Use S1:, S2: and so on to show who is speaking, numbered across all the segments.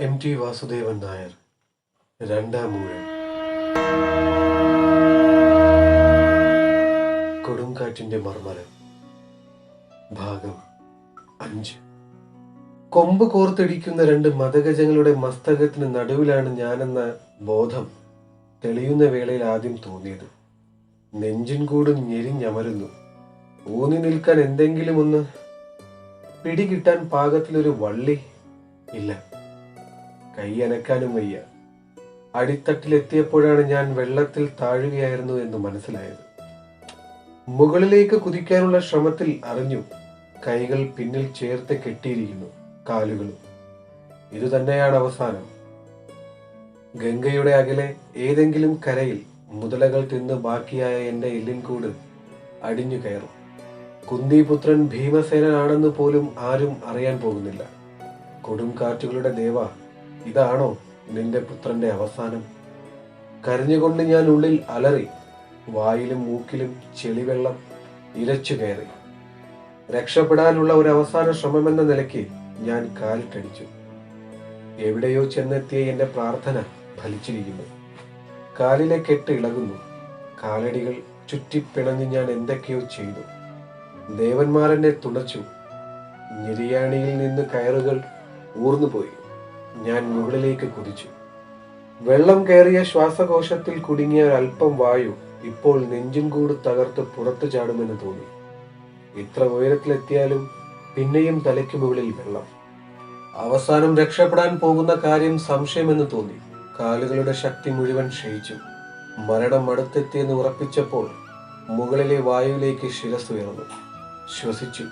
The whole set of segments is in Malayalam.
S1: എം ടി വാസുദേവൻ നായർ രണ്ടാം ഊഴം. കൊടുങ്കാറ്റിന്റെ മർമ്മരം ഭാഗം അഞ്ച്. കൊമ്പ് കോർത്തിടിക്കുന്ന രണ്ട് മതഗജങ്ങളുടെ മസ്തകത്തിന് നടുവിലാണ് ഞാനെന്ന ബോധം തെളിയുന്ന വേളയിൽ ആദ്യം തോന്നിയത്. നെഞ്ചിൻ കൂടും ഞെരിഞ്ഞമരുന്നു. ഊന്നി നിൽക്കാൻ എന്തെങ്കിലും ഒന്ന് പിടികിട്ടാൻ പാകത്തിലൊരു വള്ളി ഇല്ല. കൈ അനക്കാനും വയ്യ. അടിത്തട്ടിലെത്തിയപ്പോഴാണ് ഞാൻ വെള്ളത്തിൽ താഴുകയായിരുന്നു എന്ന് മനസ്സിലായത്. മുകളിലേക്ക് കുതിക്കാനുള്ള ശ്രമത്തിൽ അറിഞ്ഞു കൈകൾ പിന്നിൽ ചേർത്ത് കെട്ടിയിരിക്കുന്നു കാലുകളും. ഇതുതന്നെയാണ് അവസാനം. ഗംഗയുടെ അകലെ ഏതെങ്കിലും കരയിൽ മുതലകൾ തിന്ന് ബാക്കിയായ എന്റെ എല്ലിൻകൂട് അടിഞ്ഞു കയറും. കുന്തിപുത്രൻ ഭീമസേനനാണെന്ന് പോലും ആരും അറിയാൻ പോകുന്നില്ല. കൊടുങ്കാറ്റുകളുടെ ദേവ ഇതാണോ നിന്റെ പുത്രന്റെ അവസാനം? കരഞ്ഞുകൊണ്ട് ഞാൻ ഉള്ളിൽ അലറി വായിലും മൂക്കിലും ചെളിവെള്ളം ഇരച്ചു കയറി. രക്ഷപ്പെടാനുള്ള ഒരു അവസാന ശ്രമമെന്ന നിലയ്ക്ക് ഞാൻ കാലിട്ടടിച്ചു. എവിടെയോ ചെന്നെത്തിയ എന്റെ പ്രാർത്ഥന ഫലിച്ചിരിക്കുന്നു. കാലിലെ കെട്ട് ഇളകുന്നു. കാലടികൾ ചുറ്റിപ്പിണഞ്ഞ് ഞാൻ എന്തൊക്കെയോ ചെയ്തു. ദേവന്മാരെന്നെ തുണച്ചു നിര്യാണിയിൽ നിന്ന് കയറുകൾ ഊർന്നുപോയി. ഞാൻ മുകളിലേക്ക് കുതിച്ചു. വെള്ളം കയറിയ ശ്വാസകോശത്തിൽ കുടുങ്ങിയ ഒരല്പം വായു ഇപ്പോൾ നെഞ്ചും കൂട് തകർത്ത് പുറത്തു ചാടുമെന്ന് തോന്നി. ഇത്ര ഉയരത്തിലെത്തിയാലും പിന്നെയും തലയ്ക്ക് മുകളിൽ വെള്ളം. അവസാനം രക്ഷപ്പെടാൻ പോകുന്ന കാര്യം സംശയമെന്ന് തോന്നി. കാലുകളുടെ ശക്തി മുഴുവൻ ക്ഷയിച്ചു. മരണം അടുത്തെത്തിയെന്ന് ഉറപ്പിച്ചപ്പോൾ മുകളിലെ വായുവിലേക്ക് ശിരസ് ഉയർന്നു ശ്വസിച്ചു.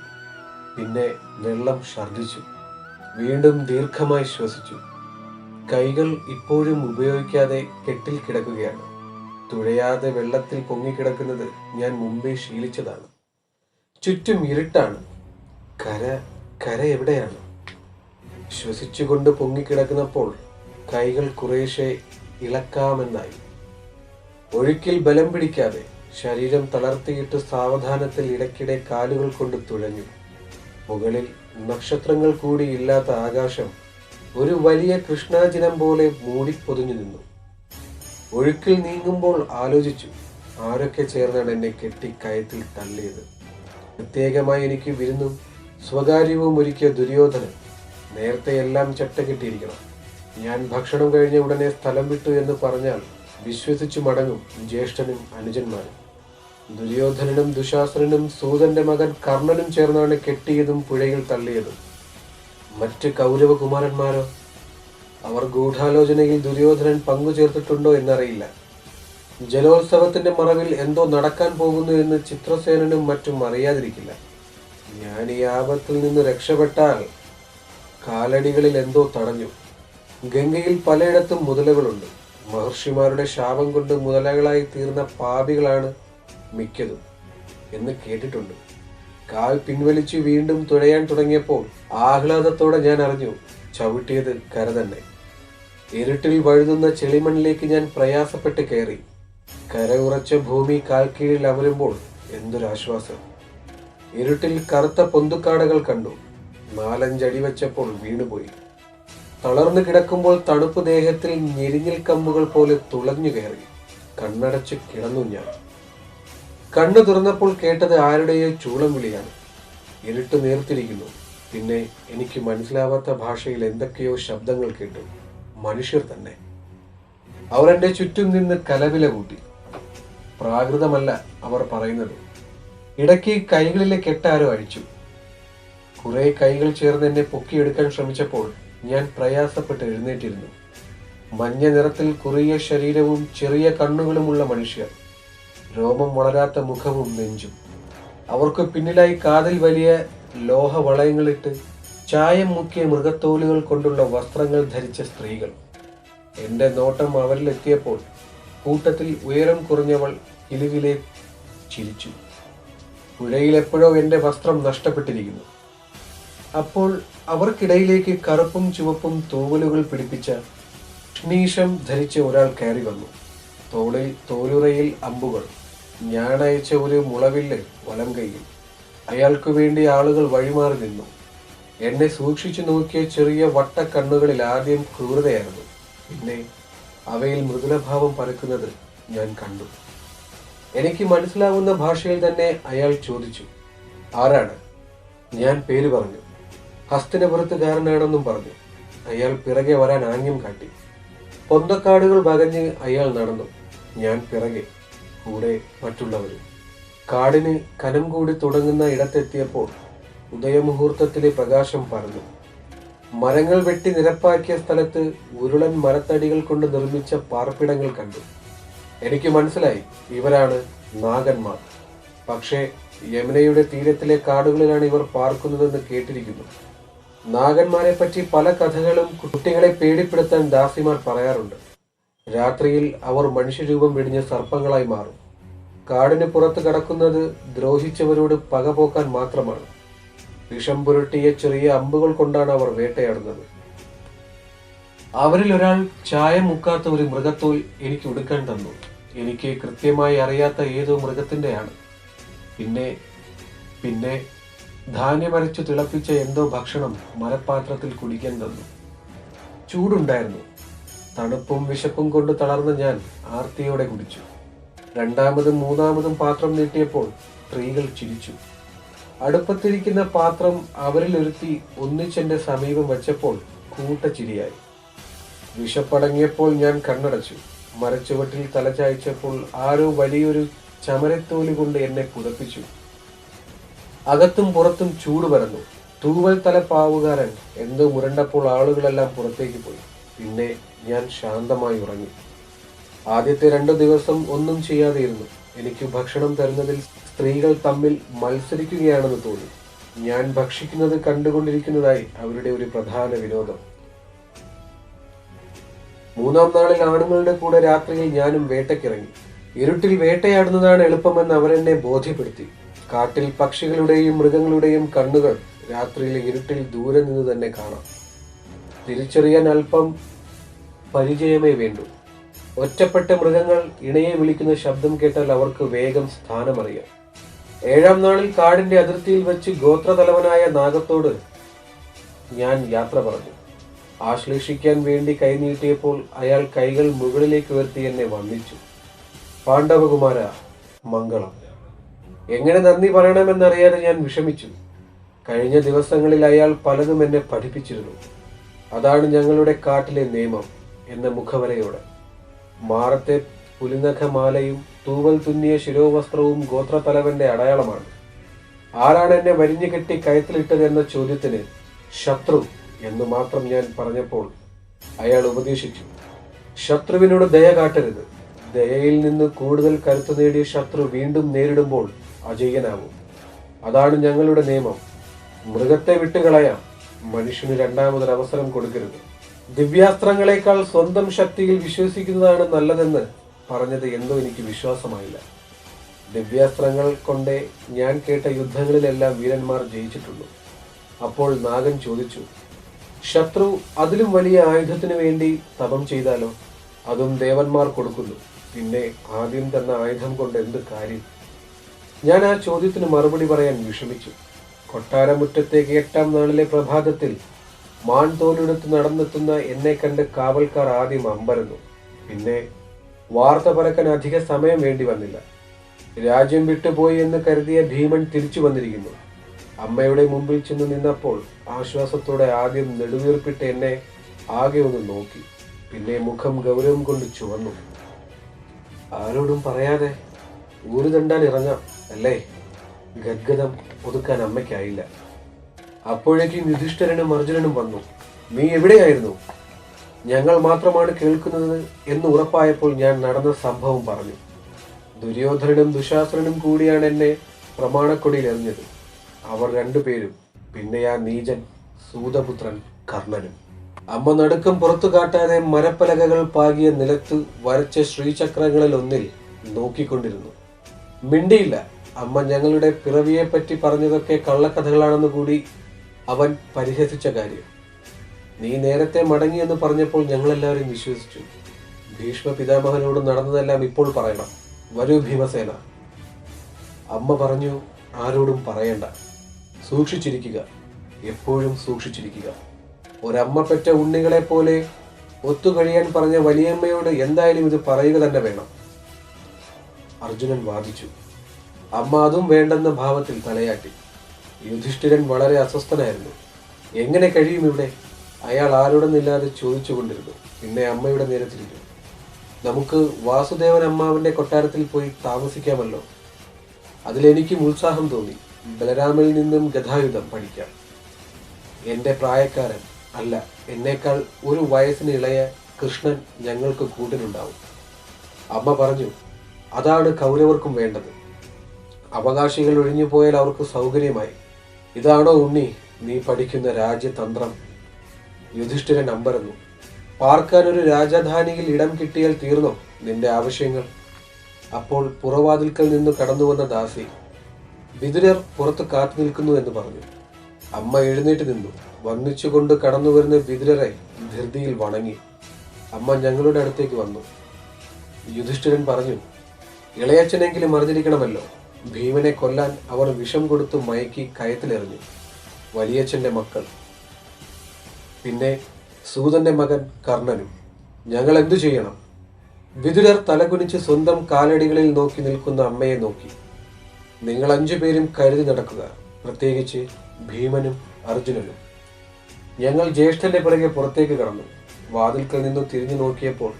S1: പിന്നെ വെള്ളം ഛർദിച്ചു വീണ്ടും ദീർഘമായി ശ്വസിച്ചു. കൈകൾ ഇപ്പോഴും ഉപയോഗിക്കാതെ കെട്ടിൽ കിടക്കുകയാണ്. തുഴയാതെ വെള്ളത്തിൽ പൊങ്ങിക്കിടക്കുന്നത് ഞാൻ മുമ്പേ ശീലിച്ചതാണ്. ചുറ്റും ഇരുട്ടാണ്. കര കര എവിടെയാണ്? ശ്വസിച്ചുകൊണ്ട് പൊങ്ങിക്കിടക്കുന്നപ്പോൾ കൈകൾ കുറേശ്ശെ ഇളക്കാമെന്നായി. ഒഴുക്കിൽ ബലം പിടിക്കാതെ ശരീരം തളർത്തിയിട്ട് സാവധാനത്തിൽ ഇടയ്ക്കിടെ കാലുകൾ കൊണ്ട് തുഴഞ്ഞു. മുകളിൽ നക്ഷത്രങ്ങൾ കൂടി ഇല്ലാത്ത ആകാശം ഒരു വലിയ കൃഷ്ണാജിനം പോലെ മൂടിപ്പൊതിഞ്ഞു നിന്നു. ഒഴുക്കിൽ നീങ്ങുമ്പോൾ ആലോചിച്ചു ആരൊക്കെ ചേർന്നാണ് എന്നെ കെട്ടി കയത്തിൽ തള്ളിയത്? പ്രത്യേകമായി എനിക്ക് വിരുന്നും സ്വകാര്യവും ഒരുക്കിയ ദുര്യോധനൻ നേരത്തെ എല്ലാം ചട്ട കിട്ടിയിരിക്കണം. ഞാൻ ഭക്ഷണം കഴിഞ്ഞ ഉടനെ സ്ഥലം വിട്ടു എന്ന് പറഞ്ഞാൽ വിശ്വസിച്ചു മടങ്ങും ജ്യേഷ്ഠനും അനുജന്മാരും. ദുര്യോധനനും ദുശാസനനും സൂതന്റെ മകൻ കർണനും ചേർന്നാണ് കെട്ടിയതും പുഴയിൽ തള്ളിയതും. മറ്റ് കൗരവകുമാരന്മാരോ? അവർ ഗൂഢാലോചനയിൽ ദുര്യോധനൻ പങ്കുചേർത്തിട്ടുണ്ടോ എന്നറിയില്ല. ജലോത്സവത്തിന്റെ മറവിൽ എന്തോ നടക്കാൻ പോകുന്നു എന്ന് ചിത്രസേനനും മറ്റും അറിയാതിരിക്കില്ല. ഞാൻ ഈ ആപത്തിൽ നിന്ന് രക്ഷപ്പെട്ടാൽ കാലടികളിൽ എന്തോ തടഞ്ഞു. ഗംഗയിൽ പലയിടത്തും മുതലകളുണ്ട്. മഹർഷിമാരുടെ ശാപം കൊണ്ട് മുതലകളായി തീർന്ന പാപികളാണ് മിക്കതും എന്ന് കേട്ടിട്ടുണ്ട്. കാൽ പിൻവലിച്ച് വീണ്ടും തുഴയാൻ തുടങ്ങിയപ്പോൾ ആഹ്ലാദത്തോടെ ഞാൻ അറിഞ്ഞു ചവിട്ടിയത് കര തന്നെ. ഇരുട്ടിൽ വഴുതുന്ന ചെളിമണ്ണിലേക്ക് ഞാൻ പ്രയാസപ്പെട്ട് കയറി. കര ഉറച്ച ഭൂമി കാൽ കീഴിൽ അമരുമ്പോൾ എന്തൊരാശ്വാസം ഇരുട്ടിൽ കറുത്ത പൊന്തുക്കാടകൾ കണ്ടു. നാലഞ്ചടി വെച്ചപ്പോൾ വീണുപോയി. തളർന്നു കിടക്കുമ്പോൾ തണുപ്പ് ദേഹത്തിൽ ഞെരിഞ്ഞിൽ കമ്പുകൾ പോലെ തുളഞ്ഞു കയറി. കണ്ണടച്ച് കിടന്നു ഞാൻ. കണ്ണു തുറന്നപ്പോൾ കേട്ടത് ആരുടെയോ ചൂളം വിളിയാണ്. ഇരുട്ട് നേർത്തിരിക്കുന്നു. പിന്നെ എനിക്ക് മനസ്സിലാവാത്ത ഭാഷയിൽ എന്തൊക്കെയോ ശബ്ദങ്ങൾ കേട്ടു. മനുഷ്യർ തന്നെ. അവർ എന്റെ ചുറ്റും നിന്ന് കലവില കൂട്ടി. പ്രാകൃതമല്ല അവർ പറയുന്നത്. ഇടയ്ക്ക് കൈകളിലെ കെട്ടാരോ അഴിച്ചു. കുറെ കൈകൾ ചേർന്ന് എന്നെ പൊക്കിയെടുക്കാൻ ശ്രമിച്ചപ്പോൾ ഞാൻ പ്രയാസപ്പെട്ട് എഴുന്നേറ്റിരുന്നു. മഞ്ഞ നിറത്തിൽ കുറിയ ശരീരവും ചെറിയ കണ്ണുകളുമുള്ള മനുഷ്യർ. രോമം വളരാത്ത മുഖവും നെഞ്ചും. അവർക്ക് പിന്നിലായി കാതിൽ വലിയ ലോഹ വളയങ്ങളിട്ട് ചായം മുക്കിയ മൃഗത്തോലുകൾ കൊണ്ടുള്ള വസ്ത്രങ്ങൾ ധരിച്ച സ്ത്രീകൾ. എന്റെ നോട്ടം അവരിലെത്തിയപ്പോൾ കൂട്ടത്തിൽ ഉയരം കുറഞ്ഞവൾ കിലുകിലെ ചിരിച്ചു. പുഴയിൽ എപ്പോഴോ എന്റെ വസ്ത്രം നഷ്ടപ്പെട്ടിരിക്കുന്നു. അപ്പോൾ അവർക്കിടയിലേക്ക് കറുപ്പും ചുവപ്പും തൂവലുകൾ പിടിപ്പിച്ച ക്ഷ്ണീഷം ധരിച്ച ഒരാൾ കയറി വന്നു. തോളിൽ തോലുറയിൽ അമ്പുകൾ. ഞാനയച്ച ഒരു മുളവില്ല് വലം കൈയിൽ അയാൾക്കു വേണ്ടി ആളുകൾ വഴിമാറി നിന്നു. എന്നെ സൂക്ഷിച്ചു നോക്കിയ ചെറിയ വട്ടക്കണ്ണുകളിൽ ആദ്യം ക്രൂരതയായിരുന്നു. പിന്നെ അവയിൽ മൃദുലഭാവം പരക്കുന്നത് ഞാൻ കണ്ടു. എനിക്ക് മനസ്സിലാവുന്ന ഭാഷയിൽ തന്നെ അയാൾ ചോദിച്ചു ആരാണ്? ഞാൻ പേര് പറഞ്ഞു. ഹസ്തിനപുരത്തുകാരനാണെന്നും പറഞ്ഞു. അയാൾ പിറകെ വരാൻ ആംഗ്യം കാട്ടി. പൊന്തക്കാടുകൾ വകഞ്ഞ് അയാൾ നടന്നു. ഞാൻ പിറകെ. കൂടെ മറ്റുള്ളവരും. കാടിന് കനം കൂടി തുടങ്ങുന്ന ഇടത്തെത്തിയപ്പോൾ ഉദയമുഹൂർത്തത്തിലെ പ്രകാശം പറഞ്ഞു മരങ്ങൾ വെട്ടി നിരപ്പാക്കിയ സ്ഥലത്ത് ഉരുളൻ മരത്തടികൾ കൊണ്ട് നിർമ്മിച്ച പാർപ്പിടങ്ങൾ കണ്ടു. എനിക്ക് മനസ്സിലായി ഇവരാണ് നാഗന്മാർ. പക്ഷേ യമുനയുടെ തീരത്തിലെ കാടുകളിലാണ് ഇവർ പാർക്കുന്നതെന്ന് കേട്ടിരിക്കുന്നു. നാഗന്മാരെ പറ്റി പല കഥകളും കുട്ടികളെ പേടിപ്പെടുത്താൻ ദാസിമാർ പറയാറുണ്ട്. രാത്രിയിൽ അവർ മനുഷ്യരൂപം വെടിഞ്ഞ സർപ്പങ്ങളായി മാറും. കാടിന് പുറത്ത് കടക്കുന്നത് ദ്രോഹിച്ചവരോട് പകപോക്കാൻ മാത്രമാണ്. വിഷം പുരട്ടിയ ചെറിയ അമ്പുകൾ കൊണ്ടാണ് അവർ വേട്ടയാടുന്നത്. അവരിൽ ഒരാൾ ചായ മുക്കാത്ത ഒരു മൃഗത്തോൽ എനിക്ക് ഉടുക്കാൻ തന്നു. എനിക്ക് കൃത്യമായി അറിയാത്ത ഏതോ മൃഗത്തിന്റെയാണ്. പിന്നെ പിന്നെ ധാന്യമരച്ചു തിളപ്പിച്ച എന്തോ ഭക്ഷണം മരപ്പാത്രത്തിൽ കുടിക്കാൻ തന്നു. ചൂടുണ്ടായിരുന്നു. തണുപ്പും വിശപ്പും കൊണ്ട് തളർന്ന ഞാൻ ആർത്തിയോടെ കുടിച്ചു. രണ്ടാമതും മൂന്നാമതും പാത്രം നീട്ടിയപ്പോൾ സ്ത്രീകൾ ചിരിച്ചു. അടുപ്പത്തിരിക്കുന്ന പാത്രം അവരിൽ ഒരുത്തി ഒന്നിച്ചെന്റെ സമീപം വെച്ചപ്പോൾ കൂട്ടച്ചിരിയായി വിശപ്പടങ്ങിയപ്പോൾ ഞാൻ കണ്ണടച്ചു. മരച്ചുവട്ടിൽ തലചായ്ച്ചപ്പോൾ ആരോ വലിയൊരു ചമരത്തോലി കൊണ്ട് എന്നെ പുതപ്പിച്ചു. അകത്തും പുറത്തും ചൂട് പരന്നു. തൂവൽ തല പാവുകാരൻ എന്തോ മുരണ്ടപ്പോൾ ആളുകളെല്ലാം പുറത്തേക്ക് പോയി. പിന്നെ ഞാൻ ശാന്തമായി ഉറങ്ങി. ആദ്യത്തെ രണ്ടു ദിവസം ഒന്നും ചെയ്യാതെയിരുന്നു. എനിക്ക് ഭക്ഷണം തരുന്നതിൽ സ്ത്രീകൾ തമ്മിൽ മത്സരിക്കുകയാണെന്ന് തോന്നി. ഞാൻ ഭക്ഷിക്കുന്നത് കണ്ടുകൊണ്ടിരിക്കുന്നതായി അവരുടെ ഒരു പ്രധാന വിനോദം. മൂന്നാം നാളിൽ ആണുങ്ങളുടെ കൂടെ രാത്രിയിൽ ഞാനും വേട്ടയ്ക്കിറങ്ങി. ഇരുട്ടിൽ വേട്ടയാടുന്നതാണ് എളുപ്പമെന്ന് അവരെന്നെ ബോധ്യപ്പെടുത്തി. കാട്ടിൽ പക്ഷികളുടെയും മൃഗങ്ങളുടെയും കണ്ണുകൾ രാത്രിയിലെ ഇരുട്ടിൽ ദൂരെ നിന്ന് തന്നെ കാണാം. തിരിച്ചറിയാൻ അല്പം പരിചയമേ വേണ്ടൂ. ഒറ്റപ്പെട്ട മൃഗങ്ങൾ ഇണയെ വിളിക്കുന്ന ശബ്ദം കേട്ടാൽ അവർക്ക് വേഗം സ്ഥാനമറിയാം. ഏഴാം നാളിൽ കാടിന്റെ അതിർത്തിയിൽ വെച്ച് ഗോത്രതലവനായ നാഗത്തോട് ഞാൻ യാത്ര പറഞ്ഞു. ആശ്ലേഷിക്കാൻ വേണ്ടി കൈനീട്ടിയപ്പോൾ അയാൾ കൈകൾ മുകളിലേക്ക് ഉയർത്തി എന്നെ വന്ദിച്ചു. പാണ്ഡവകുമാര മംഗളം. എങ്ങനെ നന്ദി പറയണമെന്നറിയാതെ ഞാൻ വിഷമിച്ചു. കഴിഞ്ഞ ദിവസങ്ങളിൽ അയാൾ പലതും എന്നെ പഠിപ്പിച്ചിരുന്നു. അതാണ് ഞങ്ങളുടെ കാട്ടിലെ നിയമം. എന്ന മുഖവരയോടെ. മാറത്തെ പുലിനഖമാലയും തൂവൽ തുന്നിയ ശിരോവസ്ത്രവും ഗോത്രത്തലവന്റെ അടയാളമാണ്. ആരാണ് എന്നെ വരിഞ്ഞു കെട്ടി കയത്തിലിട്ടത് എന്ന ചോദ്യത്തിന് ശത്രു എന്ന് മാത്രം ഞാൻ പറഞ്ഞപ്പോൾ അയാൾ ഉപദേശിച്ചു. ശത്രുവിനോട് ദയ കാട്ടരുത്. ദയയിൽ നിന്ന് കൂടുതൽ കരുത്തു നേടിയ ശത്രു വീണ്ടും നേരിടുമ്പോൾ അജയ്യനാവും അതാണ് ഞങ്ങളുടെ നിയമം. മൃഗത്തെ വിട്ടുകളയാം മനുഷ്യന് രണ്ടാമതൊരവസരം കൊടുക്കരുത്. ദിവ്യാസ്ത്രങ്ങളെക്കാൾ സ്വന്തം ശക്തിയിൽ വിശ്വസിക്കുന്നതാണ് നല്ലതെന്ന് പറഞ്ഞത് എന്നും എനിക്ക് വിശ്വാസമായില്ല. ദിവ്യാസ്ത്രങ്ങൾ കൊണ്ടേ ഞാൻ കേട്ട യുദ്ധങ്ങളിലെല്ലാം വീരന്മാർ ജയിച്ചിട്ടുള്ളൂ. അപ്പോൾ നാഗൻ ചോദിച്ചു ശത്രു അതിലും വലിയ ആയുധത്തിന് വേണ്ടി തപം ചെയ്താലോ? അതും ദേവന്മാർ കൊടുക്കുന്നു. പിന്നെ ആദ്യം തന്ന ആയുധം കൊണ്ട് എന്ത് കാര്യം? ഞാൻ ആ ചോദ്യത്തിന് മറുപടി പറയാൻ വിഷമിച്ചു. കൊട്ടാരമുറ്റത്തേക്ക് എട്ടാം നാളിലെ പ്രഭാതത്തിൽ മാൻ തോലെടുത്ത് നടന്നെത്തുന്ന എന്നെ കണ്ട് കാവൽക്കാർ ആദ്യം അമ്പരന്നു. പിന്നെ വാർത്ത പരക്കാൻ അധിക സമയം വേണ്ടി വന്നില്ല. രാജ്യം വിട്ടുപോയി എന്ന് കരുതിയ ഭീമൻ തിരിച്ചു വന്നിരിക്കുന്നു. അമ്മയുടെ മുമ്പിൽ ചെന്ന് നിന്നപ്പോൾ ആശ്വാസത്തോടെ ആദ്യം നെടുവീർപ്പിട്ട് എന്നെ ആകെ ഒന്ന് നോക്കി. പിന്നെ മുഖം ഗൗരവം കൊണ്ട് ചുവന്നു. ആരോടും പറയാതെ ഊരു തണ്ടാൻ ഇറങ്ങാം അല്ലേ? ഗദ്ഗതം ഒതുക്കാൻ അമ്മയ്ക്കായില്ല. അപ്പോഴേക്കും യുധിഷ്ഠിരനും അർജുനനും വന്നു. നീ എവിടെയായിരുന്നു? ഞങ്ങൾ മാത്രമാണ് കേൾക്കുന്നത് എന്ന് ഉറപ്പായപ്പോൾ ഞാൻ നടന്ന സംഭവം പറഞ്ഞു. ദുര്യോധനനും ദുശാസനനും കൂടിയാണ് എന്നെ പ്രമാണക്കൊടിയിൽ എറിഞ്ഞത്. അവർ രണ്ടുപേരും പിന്നെ ആ നീചൻ സൂതപുത്രൻ കർണനും. അമ്മ നടുക്കം പുറത്തു കാട്ടാതെ മരപ്പലകകൾ പാകിയ നിലത്ത് വരച്ച ശ്രീചക്രങ്ങളിൽ ഒന്നിൽ നോക്കിക്കൊണ്ടിരുന്നു. മിണ്ടിയില്ല. അമ്മ ഞങ്ങളുടെ പിറവിയെ പറ്റി പറഞ്ഞതൊക്കെ കള്ളക്കഥകളാണെന്ന് കൂടി അവൻ പരിഹസിച്ച കാര്യം. നീ നേരത്തെ മടങ്ങി എന്ന് പറഞ്ഞപ്പോൾ ഞങ്ങളെല്ലാവരും വിശ്വസിച്ചു. ഭീഷ്മ പിതാമഹനോട് നടന്നതെല്ലാം ഇപ്പോൾ പറയണം. വരൂ ഭീമസേന. അമ്മ പറഞ്ഞു ആരോടും പറയണ്ട. സൂക്ഷിച്ചിരിക്കുക. എപ്പോഴും സൂക്ഷിച്ചിരിക്കുക. ഒരമ്മ പെറ്റ ഉണ്ണികളെ പോലെ ഒത്തുകഴിയാൻ പറഞ്ഞ വലിയമ്മയോട് എന്തായാലും ഇത് പറയുക തന്നെ വേണം. അർജുനൻ വാദിച്ചു. അമ്മ അതും വേണ്ടെന്ന ഭാവത്തിൽ തലയാട്ടി. യുധിഷ്ഠിരൻ വളരെ അസ്വസ്ഥനായിരുന്നു. എങ്ങനെ കഴിയും ഇവിടെ? അയാൾ ആരോടൊന്നില്ലാതെ ചോദിച്ചുകൊണ്ടിരുന്നു. പിന്നെ അമ്മയുടെ നേരത്തിരിക്കും നമുക്ക് വാസുദേവൻ അമ്മാവന്റെ കൊട്ടാരത്തിൽ പോയി താമസിക്കാമല്ലോ. അതിലെനിക്കും ഉത്സാഹം തോന്നി. ബലരാമിൽ നിന്നും ഗതായുധം പഠിക്കാം. എന്റെ പ്രായക്കാരൻ അല്ല എന്നേക്കാൾ ഒരു വയസ്സിന് ഇളയ കൃഷ്ണൻ ഞങ്ങൾക്ക് കൂട്ടിനുണ്ടാവും അമ്മ പറഞ്ഞു അതാണ് കൗരവർക്കും വേണ്ടത്. അവകാശികൾ ഒഴിഞ്ഞു പോയാൽ അവർക്ക് സൗകര്യമായി. ഇതാണോ ഉണ്ണി? നീ പഠിക്കുന്ന രാജ്യതന്ത്രം. യുധിഷ്ഠിരൻ അമ്പരന്നു. പാർക്കാൻ ഒരു രാജധാനിയിൽ ഇടം കിട്ടിയാൽ തീർന്നോ നിന്റെ ആവശ്യങ്ങൾ? അപ്പോൾ പുറവാതിൽക്കൽ നിന്ന് കടന്നു വന്ന ദാസി വിതുരർ പുറത്ത് കാത്തു നിൽക്കുന്നു എന്ന് പറഞ്ഞു. അമ്മ എഴുന്നേറ്റ് നിന്നു. വന്നിച്ചുകൊണ്ട് കടന്നു വരുന്ന വിതുരരെ ധൃതിയിൽ വണങ്ങി. അമ്മ ഞങ്ങളുടെ അടുത്തേക്ക് വന്നു. യുധിഷ്ഠിരൻ പറഞ്ഞു ഇളയച്ചനെങ്കിലും അറിഞ്ഞിരിക്കണമല്ലോ. ഭീമനെ കൊല്ലാൻ അവർ വിഷം കൊടുത്തു മയക്കി കയത്തിലെറിഞ്ഞു. വലിയച്ഛന്റെ മക്കൾ. പിന്നെ സൂതന്റെ മകൻ കർണനും. ഞങ്ങൾ എന്തു ചെയ്യണം? വിതുരർ തലകുനിച്ച് സ്വന്തം കാലടികളിൽ നോക്കി നിൽക്കുന്ന അമ്മയെ നോക്കി. നിങ്ങൾ അഞ്ചു പേരും കരുതി നടക്കുക. പ്രത്യേകിച്ച് ഭീമനും അർജുനനും. ഞങ്ങൾ ജ്യേഷ്ഠന്റെ പിറകെ പുറത്തേക്ക് കടന്നു. വാതിൽക്കൽ നിന്ന് തിരിഞ്ഞു നോക്കിയപ്പോൾ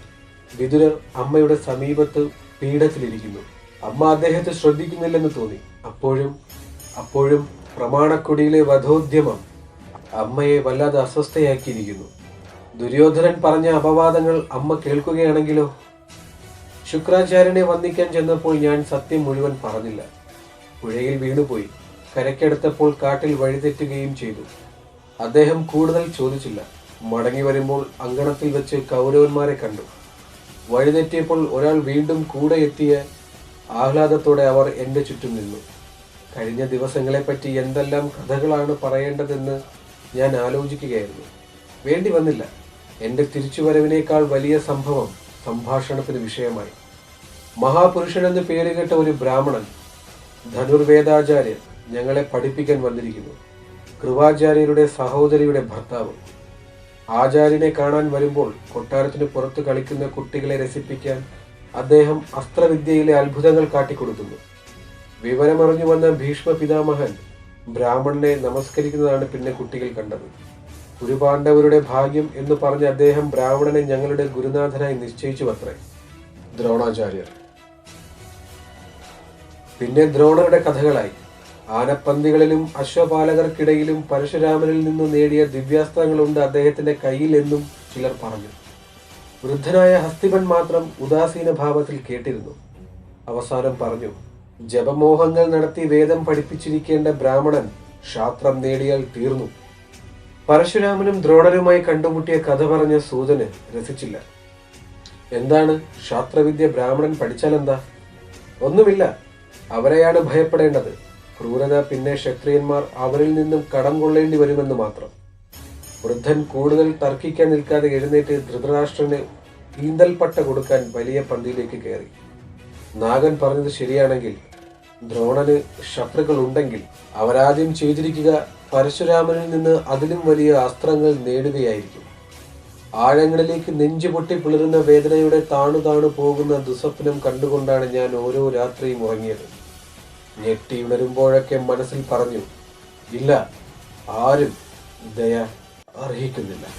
S1: വിതുരർ അമ്മയുടെ സമീപത്ത് പീഠത്തിലിരിക്കുന്നു. അമ്മ അദ്ദേഹത്തെ ശ്രദ്ധിക്കുന്നില്ലെന്ന് തോന്നി. അപ്പോഴും അപ്പോഴും പ്രമാണക്കൊടിയിലെ വധോദ്യമം അമ്മയെ വല്ലാതെ അസ്വസ്ഥയാക്കിയിരിക്കുന്നു. ദുര്യോധനൻ പറഞ്ഞ അപവാദങ്ങൾ അമ്മ കേൾക്കുകയാണെങ്കിലോ? ശുക്രാചാര്യനെ വന്ദിക്കാൻ ചെന്നപ്പോൾ ഞാൻ സത്യം മുഴുവൻ പറഞ്ഞില്ല. പുഴയിൽ വീണുപോയി. കരക്കെടുത്തപ്പോൾ കാട്ടിൽ വഴിതെറ്റുകയും ചെയ്തു. അദ്ദേഹം കൂടുതൽ ചോദിച്ചില്ല. മടങ്ങി വരുമ്പോൾ അങ്കണത്തിൽ വെച്ച് കൗരവന്മാരെ കണ്ടു. വഴിതെറ്റിയപ്പോൾ ഒരാൾ വീണ്ടും കൂടെ എത്തിയ ആഹ്ലാദത്തോടെ അവർ എന്റെ ചുറ്റും നിന്നു. കഴിഞ്ഞ ദിവസങ്ങളെപ്പറ്റി എന്തെല്ലാം കഥകളാണ് പറയേണ്ടതെന്ന് ഞാൻ ആലോചിക്കുകയായിരുന്നു. വേണ്ടി വന്നില്ല. എന്റെ തിരിച്ചുവരവിനേക്കാൾ വലിയ സംഭവം സംഭാഷണത്തിന് വിഷയമായി. മഹാപുരുഷൻ എന്ന് പേരുകേട്ട ഒരു ബ്രാഹ്മണൻ ധനുർവേദാചാര്യൻ ഞങ്ങളെ പഠിപ്പിക്കാൻ വന്നിരിക്കുന്നു. കൃപാചാര്യരുടെ സഹോദരിയുടെ ഭർത്താവ്. ആചാര്യനെ കാണാൻ വരുമ്പോൾ കൊട്ടാരത്തിന് പുറത്ത് കളിക്കുന്ന കുട്ടികളെ രസിപ്പിക്കാൻ അദ്ദേഹം അസ്ത്രവിദ്യയിലെ അത്ഭുതങ്ങൾ കാട്ടിക്കൊടുക്കുന്നു. വിവരമറിഞ്ഞു വന്ന ഭീഷ്മ പിതാമഹൻ ബ്രാഹ്മണനെ നമസ്കരിക്കുന്നതാണ് പിന്നെ കുട്ടികൾ കണ്ടത്. കുരുപാണ്ഡവരുടെ ഭാഗ്യം എന്ന് പറഞ്ഞ് അദ്ദേഹം ബ്രാഹ്മണനെ ഞങ്ങളുടെ ഗുരുനാഥനായി നിശ്ചയിച്ചു അത്രേ ദ്രോണാചാര്യർ. പിന്നെ ദ്രോണരുടെ കഥകളായി. ആനപ്പന്തികളിലും അശ്വപാലകർക്കിടയിലും പരശുരാമനിൽ നിന്ന് നേടിയ ദിവ്യാസ്ത്രങ്ങളുണ്ട് അദ്ദേഹത്തിന്റെ കയ്യിൽ എന്നും ചിലർ പറഞ്ഞു. വൃദ്ധനായ ഹസ്തിപൻ മാത്രം ഉദാസീന ഭാവത്തിൽ കേട്ടിരുന്നു. അവസാനം പറഞ്ഞു ജപമോഹങ്ങൾ നടത്തി വേദം പഠിപ്പിച്ചിരിക്കേണ്ട ബ്രാഹ്മണൻ ക്ഷാത്രം നേടിയാൽ തീർന്നു. പരശുരാമനും ദ്രോണരുമായി കണ്ടുമുട്ടിയ കഥ പറഞ്ഞ സൂതന് രസിച്ചില്ല. എന്താണ് ശാസ്ത്രവിദ്യ ബ്രാഹ്മണൻ പഠിച്ചാലെന്താ? ഒന്നുമില്ല. അവരെയാണ് ഭയപ്പെടേണ്ടത്. ക്രൂരത പിന്നെ ക്ഷത്രിയന്മാർ അവരിൽ നിന്നും കടം കൊള്ളേണ്ടി വരുമെന്ന് മാത്രം. വൃദ്ധൻ കൂടുതൽ തർക്കിക്കാൻ നിൽക്കാതെ എഴുന്നേറ്റ് ധൃതരാഷ്ട്രന് ഈന്തൽപ്പട്ട കൊടുക്കാൻ വലിയ പന്തിയിലേക്ക് കയറി. നാഗൻ പറഞ്ഞത് ശരിയാണെങ്കിൽ ദ്രോണന് ശത്രുക്കൾ ഉണ്ടെങ്കിൽ അവരാദ്യം ചെയ്തിരിക്കുക പരശുരാമനിൽ നിന്ന് അതിലും വലിയ അസ്ത്രങ്ങൾ നേടുകയായിരിക്കും. ആഴങ്ങളിലേക്ക് നെഞ്ചു പൊട്ടി പിളരുന്ന വേദനയുടെ താണു താണു പോകുന്ന ദുസ്വപ്നം കണ്ടുകൊണ്ടാണ് ഞാൻ ഓരോ രാത്രിയും ഉറങ്ങിയത്. ഞെട്ടി ഉണരുമ്പോഴൊക്കെ മനസ്സിൽ പറഞ്ഞു ഇല്ല ആരും ദയ أرهيكم بالله